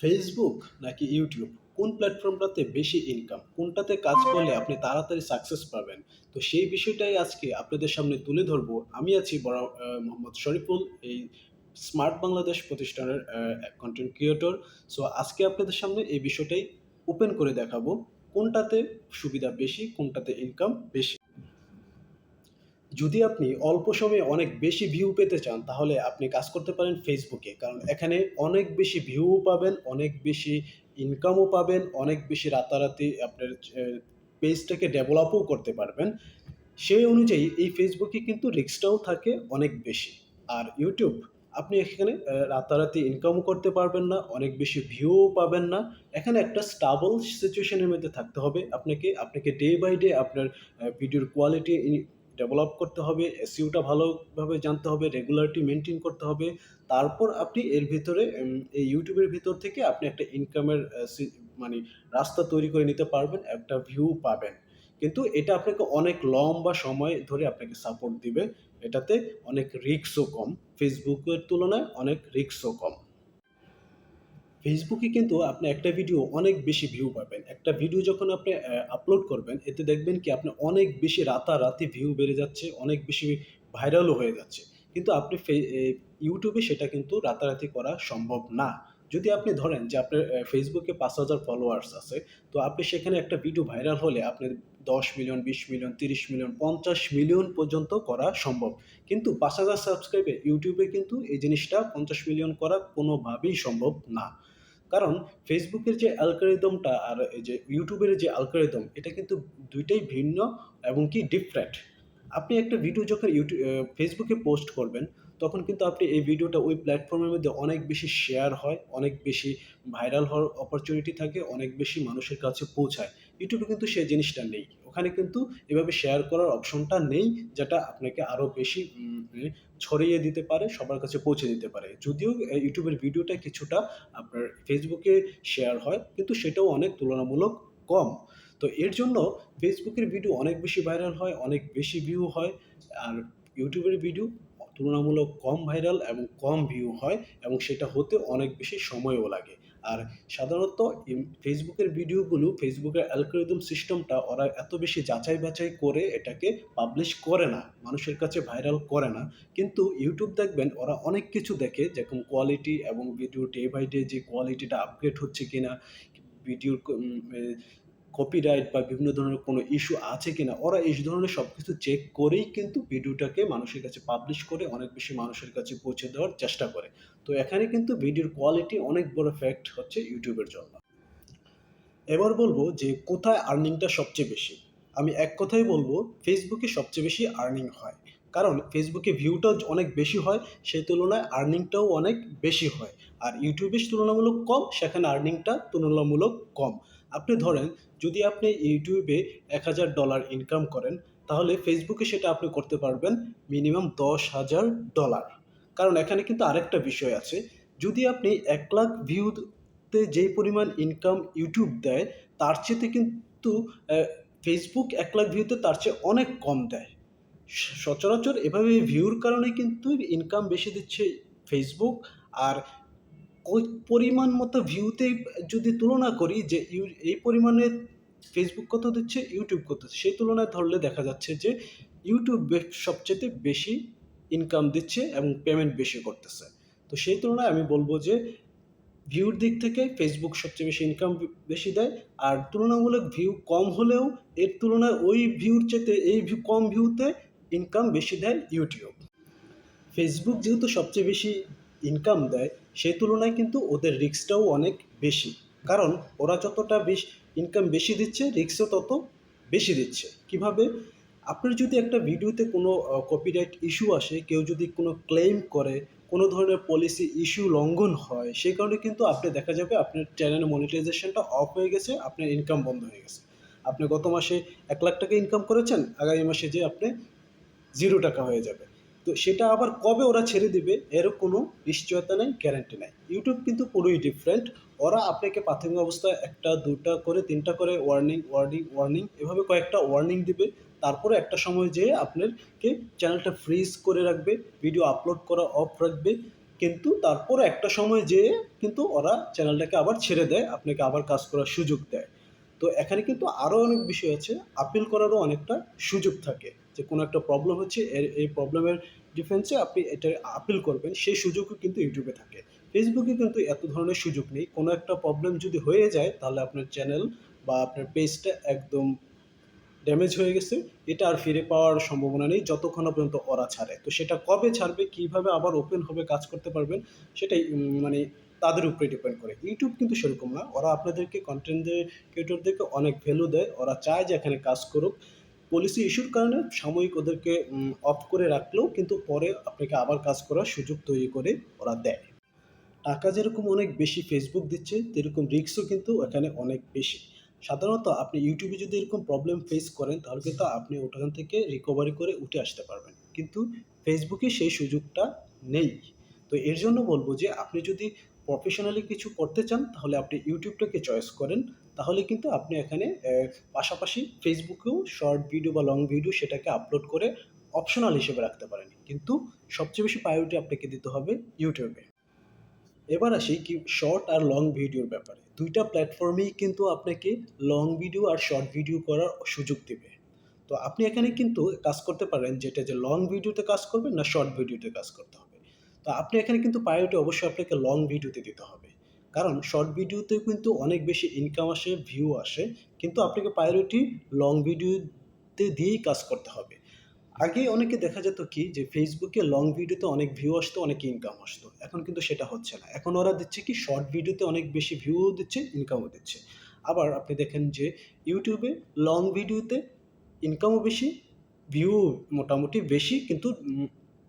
Facebook নাকি YouTube কোন প্ল্যাটফর্মটাতে বেশি ইনকাম কোনটাতে কাজ করলে আপনি তাড়াতাড়ি সাকসেস পাবেন? তো সেই বিষয়টাই আজকে আপনাদের সামনে তুলে ধরবো। আমি আছি বড় মোহাম্মদ শরীফুল, এই স্মার্ট বাংলাদেশ প্রতিষ্ঠানের কন্টেন্ট ক্রিয়েটর সো আজকে আপনাদের সামনে এই বিষয়টাই ওপেন করে দেখাবো। কোনটাতে সুবিধা বেশি, কোনটাতে ইনকাম বেশি? যদি আপনি অল্প সময়ে অনেক বেশি ভিউ পেতে চান, তাহলে আপনি কাজ করতে পারেন ফেসবুকে কারণ এখানে অনেক বেশি ভিউ পাবেন, অনেক বেশি ইনকামও পাবেন, অনেক বেশি রাতারাতি আপনার পেজটাকে ডেভেলপও করতে পারবেন। সেই অনুযায়ী এই ফেসবুকে কিন্তু রিক্সটাও থাকে অনেক বেশি। আর ইউটিউব আপনি এখানে রাতারাতি ইনকামও করতে পারবেন না, অনেক বেশি ভিউও পাবেন না। এখানে একটা স্টাবল সিচুয়েশনের মধ্যে থাকতে হবে। আপনাকে আপনাকে ডে বাই ডে আপনার ভিডিওর কোয়ালিটি ডেভেলপ করতে হবে এসইউটা ভালোভাবে জানতে হবে রেগুলারিটি মেনটেন করতে হবে। তারপর আপনি এর ভিতরে এই ইউটিউবের ভিতর থেকে আপনি একটা ইনকামের মানে রাস্তা তৈরি করে নিতে পারবেন, একটা ভিউ পাবেন। কিন্তু এটা আপনাকে অনেক লম্বা সময় ধরে আপনাকে সাপোর্ট দিবে। এটাতে অনেক রিস্কও কম। ফেসবুকের তুলনায় অনেক রিস্কও কম। ফেসবুকে কিন্তু আপনি একটা ভিডিও অনেক বেশি ভিউ পাবেন। একটা ভিডিও যখন আপনি আপলোড করবেন, এতে দেখবেন কি আপনি অনেক বেশি রাতারাতি ভিউ বেড়ে যাচ্ছে, অনেক বেশি ভাইরালও হয়ে যাচ্ছে। কিন্তু আপনি ইউটিউবে সেটা কিন্তু রাতারাতি করা সম্ভব না। যদি আপনি ধরেন যে আপনার ফেসবুকে পাঁচ হাজার ফলোয়ার্স আছে, তো আপনি সেখানে একটা ভিডিও ভাইরাল হলে আপনি দশ মিলিয়ন বিশ মিলিয়ন তিরিশ মিলিয়ন পঞ্চাশ মিলিয়ন পর্যন্ত করা সম্ভব। কিন্তু পাঁচ হাজার সাবস্ক্রাইবে ইউটিউবে কিন্তু এই জিনিসটা পঞ্চাশ মিলিয়ন করা কোনোভাবেই সম্ভব না। কারণ ফেসবুকের যে অ্যালকারিদমটা আর এই যে ইউটিউবের যে অ্যালকারিদম এটা কিন্তু দুইটাই ভিন্ন এবং কি ডিফারেন্ট আপনি একটা ভিডিও যখন ইউটিউব ফেসবুকে পোস্ট করবেন তখন কিন্তু আপনি এই ভিডিওটা ওই প্ল্যাটফর্মের মধ্যে অনেক বেশি শেয়ার হয়, অনেক বেশি ভাইরাল হওয়ার অপরচুনিটি থাকে, অনেক বেশি মানুষের কাছে পৌঁছায়। ইউটিউবে কিন্তু সেই জিনিসটা নেই। ওখানে কিন্তু এভাবে শেয়ার করার অপশনটা নেই, যেটা আপনাকে আরও বেশি ছড়িয়ে দিতে পারে, সবার কাছে পৌঁছে দিতে পারে। যদিও ইউটিউবের ভিডিওটা কিছুটা আপনার ফেসবুকে শেয়ার হয়, কিন্তু সেটাও অনেক তুলনামূলক কম। তো এর জন্য ফেসবুকের ভিডিও অনেক বেশি ভাইরাল হয়, অনেক বেশি ভিউ হয়, আর ইউটিউবের ভিডিও তুলনামূলক কম ভাইরাল এবং কম ভিউ হয় এবং সেটা হতে অনেক বেশি সময়ও লাগে। আর সাধারণত ফেসবুকের ভিডিওগুলো, ফেসবুকের অ্যালগোরিদম সিস্টেমটা ওরা এত বেশি যাচাই বাছাই করে এটাকে পাবলিশ করে না, মানুষের কাছে ভাইরাল করে না। কিন্তু ইউটিউব দেখবেন ওরা অনেক কিছু দেখে, যেরকম কোয়ালিটি এবং ভিডিও ডে বাই ডে যে কোয়ালিটিটা আপগ্রেড হচ্ছে কিনা, ভিডিওর কপিরাইট বা বিভিন্ন ধরনের কোনো ইস্যু আছে কিনা, ওরা এই ধরনের সব কিছু চেক করেই কিন্তু ভিডিওটাকে মানুষের কাছে পাবলিশ করে, অনেক বেশি মানুষের কাছে পৌঁছে দেওয়ার চেষ্টা করে। তো এখানে কিন্তু ভিডিওর কোয়ালিটি অনেক বড় ফ্যাক্ট হচ্ছে ইউটিউবের জন্য। এবার বলব যে কোথায় আর্নিংটা সবচেয়ে বেশি? আমি এক কথাই বলব ফেসবুকে সবচেয়ে বেশি আর্নিং হয়। কারণ ফেসবুকে ভিউটাও অনেক বেশি হয়, সেই তুলনায় আর্নিংটাও অনেক বেশি হয়। আর ইউটিউবে তুলনামূলক কম, সেখানে আর্নিংটা তুলনামূলক কম। আপনি ধরেন, যদি আপনি ইউটিউবে এক হাজার ডলার ইনকাম করেন, তাহলে ফেসবুকে সেটা আপনি করতে পারবেন মিনিমাম দশ হাজার ডলার কারণ এখানে কিন্তু আরেকটা বিষয় আছে, যদি আপনি এক লাখ ভিউতে যেই পরিমাণ ইনকাম ইউটিউব দেয়, তার চেয়েতে কিন্তু ফেসবুক এক লাখ ভিউতে তার চেয়ে অনেক কম দেয়। সচরাচর এভাবে ভিউর কারণে কিন্তু ইনকাম বেশি দিচ্ছে ফেসবুক আর ওই পরিমাণ মতো ভিউতে যদি তুলনা করি যে ইউ- এই পরিমাণে ফেসবুক কত দিচ্ছে ইউটিউব কত দিচ্ছে, সেই তুলনায় ধরলে দেখা যাচ্ছে যে ইউটিউব সবচেয়ে বেশি ইনকাম দিচ্ছে এবং পেমেন্ট বেশি করতেছে। তো সেই তুলনায় আমি বলব যে ভিউর দিক থেকে ফেসবুক সবচেয়ে বেশি ইনকাম বেশি দেয় আর তুলনামূলক ভিউ কম হলেও এর তুলনায় ওই ভিউর চেতে এই ভিউ কম ভিউতে ইনকাম বেশি দেয় ইউটিউব ফেসবুক যেহেতু সবচেয়ে বেশি ইনকাম দেয় সেই তুলনায় কিন্তু ওদের রিক্সটাও অনেক বেশি। কারণ ওরা যতটা বেশ ইনকাম বেশি দিচ্ছে রিস্কও তত বেশি দিচ্ছে। কীভাবে? আপনার যদি একটা ভিডিওতে কোনো কপিরাইট ইস্যু আসে, কেউ যদি কোনো ক্লেম করে, কোনো ধরনের পলিসি ইস্যু লঙ্ঘন হয়, সেই কারণে কিন্তু আপনি দেখা যাবে আপনার চ্যানেল মনিটাইজেশনটা অফ হয়ে গেছে, আপনার ইনকাম বন্ধ হয়ে গেছে। আপনি গত মাসে এক লাখ টাকা ইনকাম করেছেন, আগামী মাসে যে আপনি জিরো টাকা হয়ে যাবে তো সেটা আবার কবে ওরা ছেড়ে দিবে, এর কোনো নিশ্চয়তা নেই গ্যারান্টি নেই। ইউটিউব কিন্তু পুরোই ডিফারেন্ট ওরা আপনাকে প্রাথমিক অবস্থায় একটা, দুটা করে, তিনটা করে ওয়ার্নিং ওয়ার্নিং ওয়ার্নিং এভাবে কয়েকটা ওয়ার্নিং দিবে। তারপরে একটা সময় যেয়ে আপনাকে চ্যানেলটা ফ্রিজ করে রাখবে ভিডিও আপলোড করা অফ রাখবে। কিন্তু তারপরে একটা সময় যেয়ে কিন্তু ওরা চ্যানেলটাকে আবার ছেড়ে দেয়, আপনাকে আবার কাজ করার সুযোগ দেয়। তো এখানে কিন্তু আরও অনেক বিষয় আছে। আপিল করারও অনেকটা সুযোগ থাকে যে কোনো একটা প্রবলেম হচ্ছে, এর, এই প্রবলেমের ডিফেন্সে আপনি এটা আপিল করবেন, সেই সুযোগও কিন্তু ইউটিউবে থাকে। ফেসবুকে কিন্তু এত ধরনের সুযোগ নেই। কোনো একটা প্রবলেম যদি হয়ে যায়, তাহলে আপনার চ্যানেল বা আপনার পেজটা একদম ড্যামেজ হয়ে গেছে। এটা আর ফিরে পাওয়ার সম্ভাবনা নেই, যতক্ষণ পর্যন্ত ওরা ছাড়ে। তো সেটা কবে ছাড়বে, কীভাবে আবার ওপেন হবে, কাজ করতে পারবেন, সেটাই মানে তাদের উপরে ডিপেন্ড করে। ইউটিউব কিন্তু সেরকম না। ওরা আপনাদেরকে কন্টেন্ট ক্রিয়েটরদেরকে অনেক ভ্যালু দেয়। ওরা চায় যে এখানে কাজ করুক। পলিসি ইস্যুর কারণে সাময়িক ওদেরকে অফ করে রাখলেও কিন্তু পরে আপনাকে আবার কাজ করার সুযোগ তৈরি করে ওরা দেয়। টাকা যেরকম অনেক বেশি ফেসবুক দিচ্ছে, তেরকম রিস্কও কিন্তু এখানে অনেক বেশি। সাধারণত আপনি ইউটিউবে যদি এরকম প্রবলেম ফেস করেন, তাহলে কিন্তু আপনি ওখান থেকে রিকভারি করে উঠে আসতে পারবেন। কিন্তু ফেসবুকে সেই সুযোগটা নেই। তো এর জন্য বলব যে, আপনি যদি প্রফেশনালি কিছু করতে চান, তাহলে আপনি ইউটিউবটাকে চয়েস করেন। তাহলে কিন্তু আপনি এখানে পাশাপাশি ফেসবুকেও শর্ট ভিডিও বা লং ভিডিও সেটাকে আপলোড করে অপশনাল হিসেবে রাখতে পারেন। কিন্তু সবচেয়ে বেশি প্রায়োরিটি আপনাকে দিতে হবে ইউটিউবে। এবার আসি কি শর্ট আর লং ভিডিওর ব্যাপারে। দুইটা প্ল্যাটফর্মেই কিন্তু আপনাকে লং ভিডিও আর শর্ট ভিডিও করার সুযোগ দেবে। তো আপনি এখানে কিন্তু কাজ করতে পারেন, যেটা যে লং ভিডিওতে কাজ করবেন না শর্ট ভিডিওতে কাজ করতে হবে। তো আপনি এখানে কিন্তু প্রায়োরিটি অবশ্যই আপনাকে লং ভিডিওতে দিতে হবে। কারণ শর্ট ভিডিওতে কিন্তু অনেক বেশি ইনকাম আসে ভিউ আসে, কিন্তু আপনাকে প্রায়োরিটি লং ভিডিওতে দিয়েই কাজ করতে হবে। আগে অনেকে দেখা যেত কি যে ফেসবুকে লং ভিডিওতে অনেক ভিউ আসতো, অনেক ইনকাম আসতো। এখন কিন্তু সেটা হচ্ছে না। এখন ওরা দিচ্ছে কি শর্ট ভিডিওতে অনেক বেশি ভিউও দিচ্ছে ইনকামও দিচ্ছে। আবার আপনি দেখেন যে ইউটিউবে লং ভিডিওতে ইনকামও বেশি ভিউ মোটামুটি বেশি, কিন্তু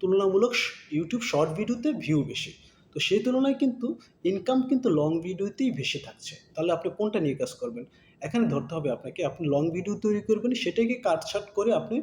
তুলনামূলক ইউটিউব শর্ট ভিডিওতে ভিউ বেশি। তো সেই তুলনায় কিন্তু ইনকাম কিন্তু লং ভিডিওতেই বেশি থাকছে। তাহলে আপনি কোনটা নিয়ে কাজ করবেন? এখানে ধরতে হবে আপনাকে। আপনি লং ভিডিও তৈরি করবেন, সেটাকে কাটছাট করে আপনি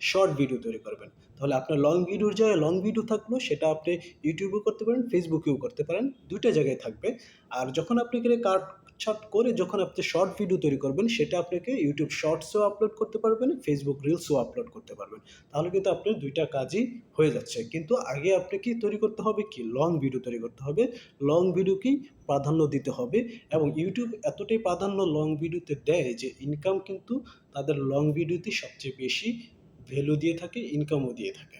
শর্ট ভিডিও তৈরি করবেন। তাহলে আপনার লং ভিডিওর জায়গায় লং ভিডিও থাকল, সেটা আপনি ইউটিউবেও করতে পারেন ফেসবুকেও করতে পারেন, দুইটা জায়গায় থাকবে। আর যখন আপনি এখানে কাট ছাট করে যখন আপনি শর্ট ভিডিও তৈরি করবেন, সেটা আপনাকে ইউটিউব শর্টসও আপলোড করতে পারবেন ফেসবুক রিলসও আপলোড করতে পারবেন। তাহলে কিন্তু আপনার দুইটা কাজই হয়ে যাচ্ছে। কিন্তু আগে আপনাকে তৈরি করতে হবে কি? লং ভিডিও তৈরি করতে হবে। লং ভিডিওকেই প্রাধান্য দিতে হবে। এবং ইউটিউব এতটাই প্রাধান্য লং ভিডিওতে দেয় যে ইনকাম কিন্তু তাদের লং ভিডিওতে সবচেয়ে বেশি ভ্যালু দিয়ে থাকে ইনকামও দিয়ে থাকে।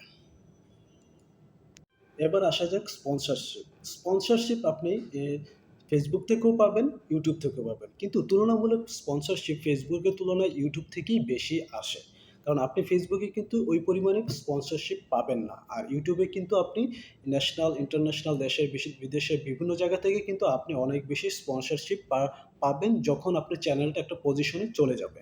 এবার আসা যাক স্পন্সরশিপ স্পন্সরশিপ আপনি ফেসবুক থেকেও পাবেন ইউটিউব থেকেও পাবেন। কিন্তু তুলনামূলক স্পন্সরশিপ ফেসবুকের তুলনায় ইউটিউব থেকেই বেশি আসে। কারণ আপনি ফেসবুকে কিন্তু ওই পরিমাণে স্পন্সরশিপ পাবেন না। আর ইউটিউবে কিন্তু আপনি ন্যাশনাল ইন্টারন্যাশনাল দেশের বিদেশের বিভিন্ন জায়গা থেকে কিন্তু আপনি অনেক বেশি স্পন্সরশিপ পাবেন যখন আপনার চ্যানেলটা একটা পজিশনে চলে যাবে।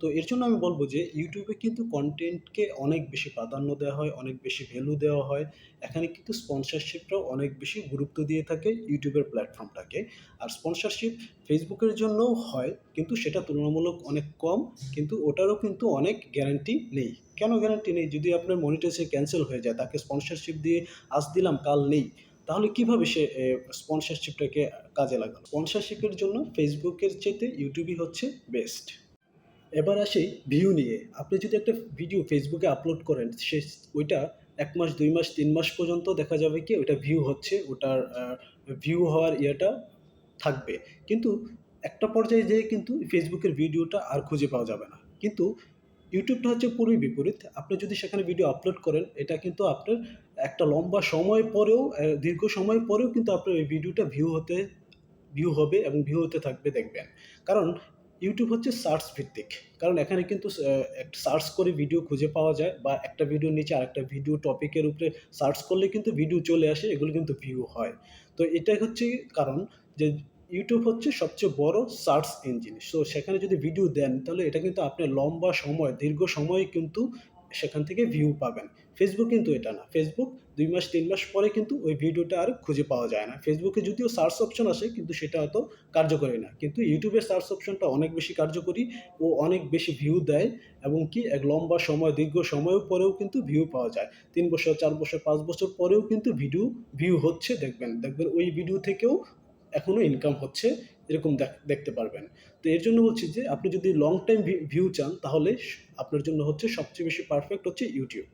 তো এর জন্য আমি বলব যে ইউটিউবে কিন্তু কন্টেন্টকে অনেক বেশি প্রাধান্য দেওয়া হয়, অনেক বেশি ভ্যালু দেওয়া হয়। এখানে কিন্তু স্পন্সরশিপটাও অনেক বেশি গুরুত্ব দিয়ে থাকে ইউটিউবের প্ল্যাটফর্মটাকে আর স্পন্সরশিপ ফেসবুকের জন্যও হয়, কিন্তু সেটা তুলনামূলক অনেক কম, কিন্তু ওটারও কিন্তু অনেক গ্যারান্টি নেই। কেন গ্যারান্টি নেই? যদি আপনার মনিটাইজে ক্যান্সেল হয়ে যায়, তাকে স্পন্সরশিপ দিয়ে আজ দিলাম, কাল নেই, তাহলে কীভাবে সে স্পন্সরশিপটাকে কাজে লাগালো? স্পন্সরশিপের জন্য ফেসবুকের চাইতে ইউটিউবই হচ্ছে বেস্ট এবার আসি ভিউ নিয়ে। আপনি যদি একটা ভিডিও ফেসবুকে আপলোড করেন, সে ওইটা এক মাস, দুই মাস, তিন মাস পর্যন্ত দেখা যাবে কি ওইটা ভিউ হচ্ছে, ওটার ভিউ হওয়ার ইয়েটা থাকবে। কিন্তু একটা পর্যায়ে যেয়ে কিন্তু ফেসবুকের ভিডিওটা আর খুঁজে পাওয়া যাবে না। কিন্তু ইউটিউবটা হচ্ছে পুরোই বিপরীত। আপনি যদি সেখানে ভিডিও আপলোড করেন, এটা কিন্তু আপনার একটা লম্বা সময় পরেও দীর্ঘ সময় পরেও কিন্তু আপনার ওই ভিডিওটা ভিউ হতে ভিউ হবে এবং ভিউ হতে থাকবে, দেখবেন। কারণ ইউটিউব হচ্ছে সার্চ ভিত্তিক। কারণ এখানে কিন্তু সার্চ করে ভিডিও খুঁজে পাওয়া যায় বা একটা ভিডিওর নিচে আরেকটা ভিডিও টপিকের উপরে সার্চ করলে কিন্তু ভিডিও চলে আসে, এগুলো কিন্তু ভিউ হয়। তো এটাই হচ্ছে কারণ যে ইউটিউব হচ্ছে সবচেয়ে বড় সার্চ ইঞ্জিন সো সেখানে যদি ভিডিও দেন, তাহলে এটা কিন্তু আপনি লম্বা সময়, দীর্ঘ সময় কিন্তু সেখান থেকে ভিউ পাবেন। ফেসবুক কিন্তু এটা না। ফেসবুক দুই মাস, তিন মাস পরে কিন্তু ওই ভিডিওটা আর খুঁজে পাওয়া যায় না। ফেসবুকে যদিও সার্চ অপশন আসে, কিন্তু সেটা অত কার্যকরী না। কিন্তু ইউটিউবের সার্চ অপশনটা অনেক বেশি কার্যকরী ও অনেক বেশি ভিউ দেয় এবং কি এক লম্বা সময়, দীর্ঘ সময় পরেও কিন্তু ভিউ পাওয়া যায়। তিন বছর, চার বছর, পাঁচ বছর পরেও কিন্তু ভিডিও ভিউ হচ্ছে, দেখবেন। দেখবেন ওই ভিডিও থেকেও এখনও ইনকাম হচ্ছে, এরকম দেখ- দেখতে পারবেন। তো এর জন্য বলছি যে, আপনি যদি লং টাইম ভিউ চান, তাহলে আপনার জন্য হচ্ছে সবচেয়ে বেশি পারফেক্ট হচ্ছে ইউটিউব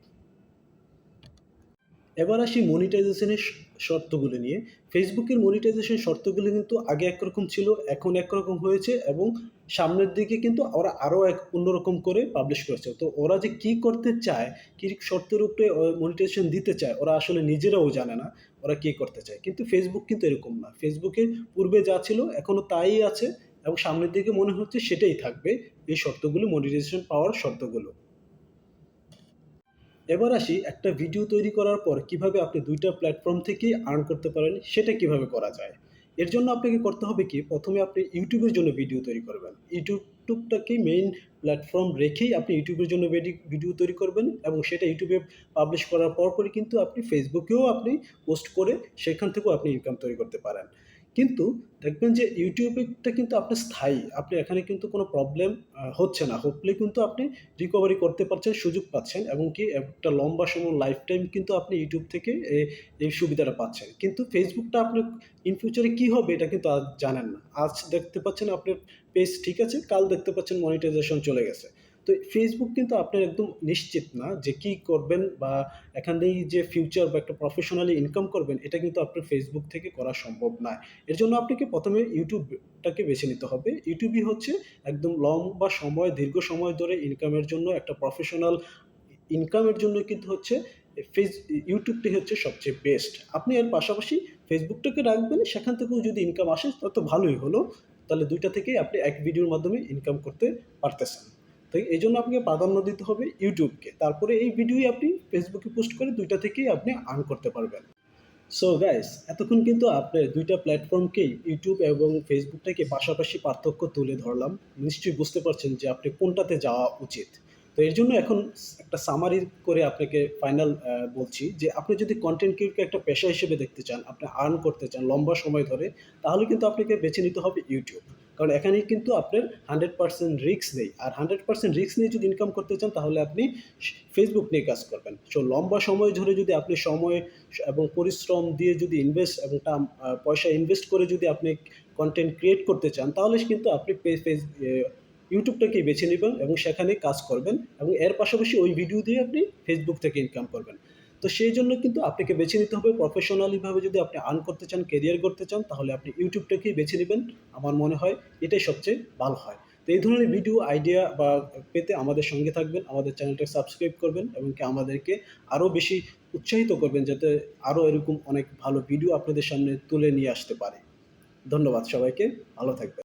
এবার আসি মনিটাইজেশনের শর্তগুলো নিয়ে। ফেসবুকের মনিটাইজেশন শর্তগুলো কিন্তু আগে একরকম ছিল, এখন একরকম হয়েছে এবং সামনের দিকে কিন্তু ওরা আরও এক অন্যরকম করে পাবলিশ করেছে। তো ওরা যে কি করতে চায়, কি শর্তের উপরে মনিটাইজেশন দিতে চায়, ওরা আসলে নিজেরাও জানে না ওরা কি করতে চায়। কিন্তু ফেসবুক কিন্তু এরকম না। ফেসবুকে পূর্বে যা ছিল এখনও তাই আছে এবং সামনের দিকে মনে হচ্ছে সেটাই থাকবে। এই শর্তগুলো মনিটাইজেশন পাওয়ার শর্তগুলো। এবার আসি একটা ভিডিও তৈরি করার পর কীভাবে আপনি দুইটা প্ল্যাটফর্ম থেকেই আর্ন করতে পারেন, সেটা কীভাবে করা যায়? এর জন্য আপনাকে করতে হবে কি, প্রথমে আপনি ইউটিউবের জন্য ভিডিও তৈরি করবেন। YouTube টুবটাকে মেইন প্ল্যাটফর্ম রেখেই আপনি ইউটিউবের জন্য ভিডিও তৈরি করবেন এবং সেটা ইউটিউবে পাবলিশ করার পরপরই কিন্তু আপনি ফেসবুকেও আপনি পোস্ট করে সেখান থেকেও আপনি ইনকাম তৈরি করতে পারেন। কিন্তু দেখবেন যে ইউটিউবটা কিন্তু আপনার স্থায়ী। আপনি এখানে কিন্তু কোনো প্রবলেম হচ্ছে না। হোপলি কিন্তু আপনি রিকভারি করতে পারছেন, সুযোগ পাচ্ছেন এবং কি একটা লম্বা সময় লাইফ টাইম কিন্তু আপনি ইউটিউব থেকে এই সুবিধাটা পাচ্ছেন। কিন্তু ফেসবুকটা আপনার ইন ফিউচার কি হবে এটা কিন্তু আজ জানেন না। আজ দেখতে পাচ্ছেন আপনার পেজ ঠিক আছে, কাল দেখতে পাচ্ছেন মনিটাইজেশন চলে গেছে। তো ফেসবুক কিন্তু আপনার একদম নিশ্চিত না যে কি করবেন বা এখান থেকেই যে ফিউচার বা একটা প্রফেশনালি ইনকাম করবেন এটা কিন্তু আপনার ফেসবুক থেকে করা সম্ভব নয়। এর জন্য আপনাকে প্রথমে ইউটিউবটাকে বেছে নিতে হবে। ইউটিউবই হচ্ছে একদম লম্বা সময়, দীর্ঘ সময় ধরে ইনকামের জন্য একটা প্রফেশনাল ইনকামের জন্য কিন্তু হচ্ছে ফেস ইউটিউবটি হচ্ছে সবচেয়ে বেস্ট। আপনি এর পাশাপাশি ফেসবুকটাকে রাখবেন, সেখান থেকেও যদি ইনকাম আসে তত ভালোই হলো। তাহলে ২ টা থেকেই আপনি এক ভিডিওর মাধ্যমে ইনকাম করতে পারতেছেন। তো এই জন্য আপনাকে প্রাধান্য দিতে হবে ইউটিউবকে তারপরে এই ভিডিওই আপনি ফেসবুকে পোস্ট করে দুইটা থেকেই আপনি আর্ন করতে পারবেন। সো গাইস এতক্ষণ কিন্তু আপনার দুইটা প্ল্যাটফর্মকেই ইউটিউব এবং ফেসবুকটাকে পাশাপাশি পার্থক্য তুলে ধরলাম। নিশ্চয়ই বুঝতে পারছেন যে আপনি কোনটাতে যাওয়া উচিত। তো এর জন্য এখন একটা সামারি করে আপনাকে ফাইনাল বলছি যে আপনি যদি কন্টেন্ট ক্রিয়েটকে একটা পেশা হিসেবে দেখতে চান, আপনি আর্ন করতে চান লম্বা সময় ধরে, তাহলে কিন্তু আপনাকে বেছে নিতে হবে YouTube। কারণ এখানে কিন্তু আপনার 100% রিস্ক নেই। আর 100% রিস্ক নিয়ে যদি ইনকাম করতে চান, তাহলে আপনি ফেসবুক নিয়ে কাজ করবেন। সো লম্বা সময় ধরে যদি আপনি সময় এবং পরিশ্রম দিয়ে যদি ইনভেস্ট এবং পয়সা ইনভেস্ট করে যদি আপনি কন্টেন্ট ক্রিয়েট করতে চান, তাহলে কিন্তু আপনি এ বেছে নেবেন এবং সেখানে কাজ করবেন এবং এর পাশাপাশি ওই ভিডিও দিয়ে আপনি ফেসবুক থেকে ইনকাম করবেন। তো সেই জন্য কিন্তু আপনাকে বেছে নিতে হবে প্রফেশনালিভাবে যদি আপনি আর্ন করতে চান, ক্যারিয়ার করতে চান তাহলে আপনি ইউটিউবটাকেই বেছে নেবেন আমার মনে হয় এটাই সবচেয়ে ভালো হয়। তো এই ধরনের ভিডিও আইডিয়া বা পেতে আমাদের সঙ্গে থাকবেন, আমাদের চ্যানেলটা সাবস্ক্রাইব করবেন এবং কি আমাদেরকে আরও বেশি উৎসাহিত করবেন যাতে আরও এরকম অনেক ভালো ভিডিও আপনাদের সামনে তুলে নিয়ে আসতে পারে ধন্যবাদ সবাইকে, ভালো থাকবেন।